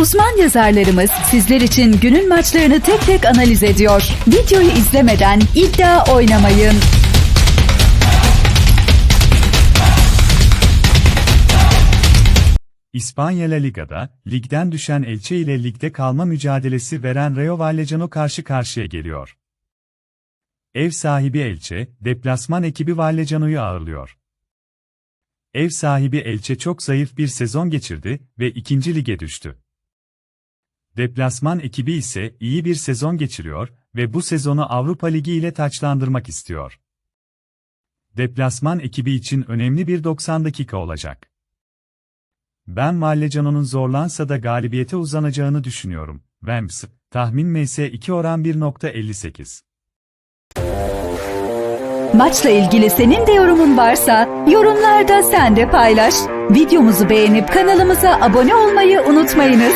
Uzman yazarlarımız sizler için günün maçlarını tek tek analiz ediyor. Videoyu izlemeden iddia oynamayın. İspanya La Liga'da, ligden düşen Elche ile ligde kalma mücadelesi veren Rayo Vallecano karşı karşıya geliyor. Ev sahibi Elche, deplasman ekibi Vallecano'yu ağırlıyor. Ev sahibi Elche çok zayıf bir sezon geçirdi ve ikinci lige düştü. Deplasman ekibi ise iyi bir sezon geçiriyor ve bu sezonu Avrupa Ligi ile taçlandırmak istiyor. Deplasman ekibi için önemli bir 90 dakika olacak. Ben Vallecano'nun zorlansa da galibiyete uzanacağını düşünüyorum. Vamps, tahmin MS2 oran 1.58. Maçla ilgili senin de yorumun varsa yorumlarda sen de paylaş. Videomuzu beğenip kanalımıza abone olmayı unutmayınız.